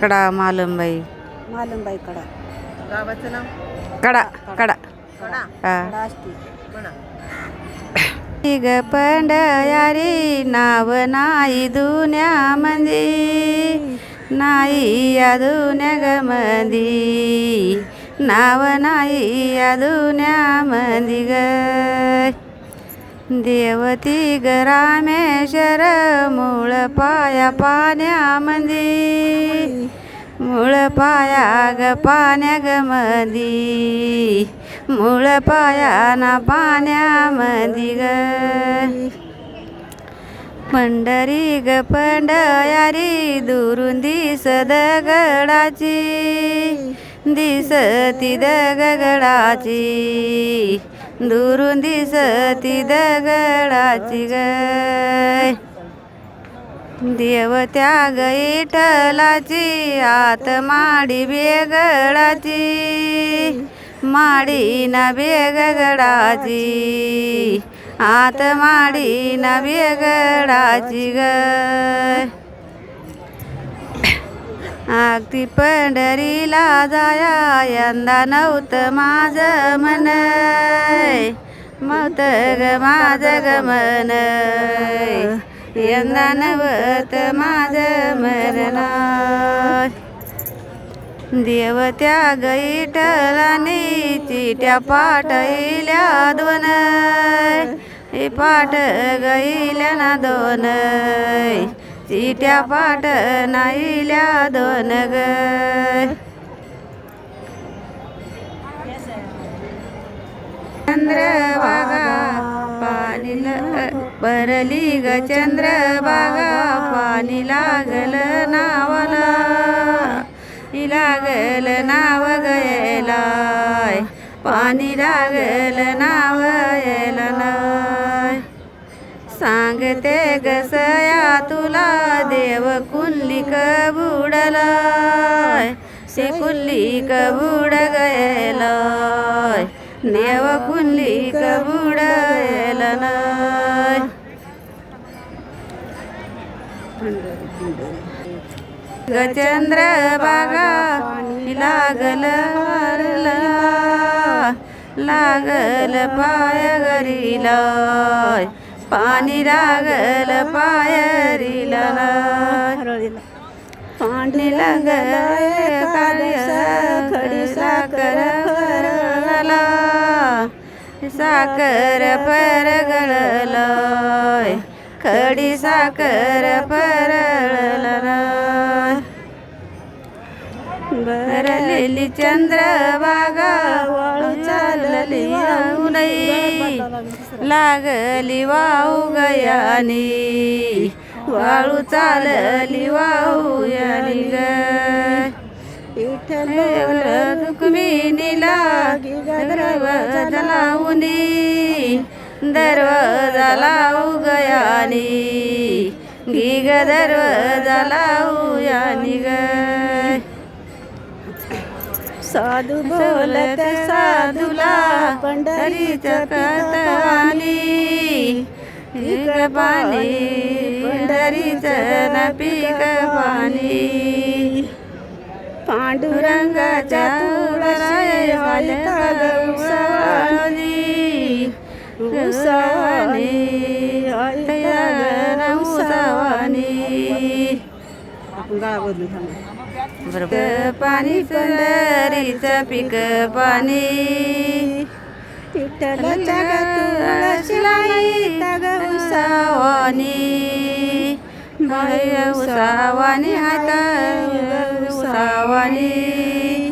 कडा मालमबाई. मालमबाई कडा. गावाचं नाव? कडा कडा. कडा. हा. ग पंडयारी नाव नाही दुन्यामंदी नाही या दुन्या ग मंदी. नाव नाही या दुन्यामंदी ग. देवती गरामेश्वर मूळ पाया पाण्यामंदी मूळ पाया ग पाण्या ग मदी मूळ पाया ना पाण्यामधी ग. पंढरी ग पंढयारी दुरून दिस दगडाची दिसती दगडाची दुरून दिसती दगडाची ग देव त्या गैठलाची आत माडी बेगडाची माडी ना बेगडाची आत माडी ना बेगडाची ग अगदी पंढरीला जाया यंदा नव्हतं माझं मन. मत माझं ग मन यंदा नवत माझं मरण देव त्या गैठलाने चिट्या पाठल्या दोन पाठ गैल्या ना दोन चिट्या पाठ नाईल्या दोन ग चंद्रभागा भरली ग चंद्रभागा पाणी लागल नावाला. लागल नाव गयलाय पाणी लागल नाव यायला सांगते गसया तुला देव कुल्ली बुडलाय से कुल्ली बुड गयलाय नेव कुल्ली बुड नाय गचंद्र बागा लागल मारला लागल पाय गरीला. पाणी लागल पायरीला हरळीला पाणी लागल खडी साखर साखर परगळलोय खडी साखर परळला भरलेली चंद्रभागा वाळू चालली नाही लागली वाहू गयानी वाळू चालली वाहू यानी ग विठ्ठल दरवाजा लावूनी दरवाजा लावू गयानी गी ग दरवाजा लावू यानी ग. साधू बोलत साधूला पंढरीचं कथानी पीक पाणी पंढरीचं न पीक पाणी पांडुरंगाच्या तुळराय उसावानी उसावानी तयार उसावानी बरोबर. पाणी पंढरीचं पीक पाणी. विठ्ठलाच्या तुळशीलाई तग उसावानी. बाय उसावानी. हात उसावानी.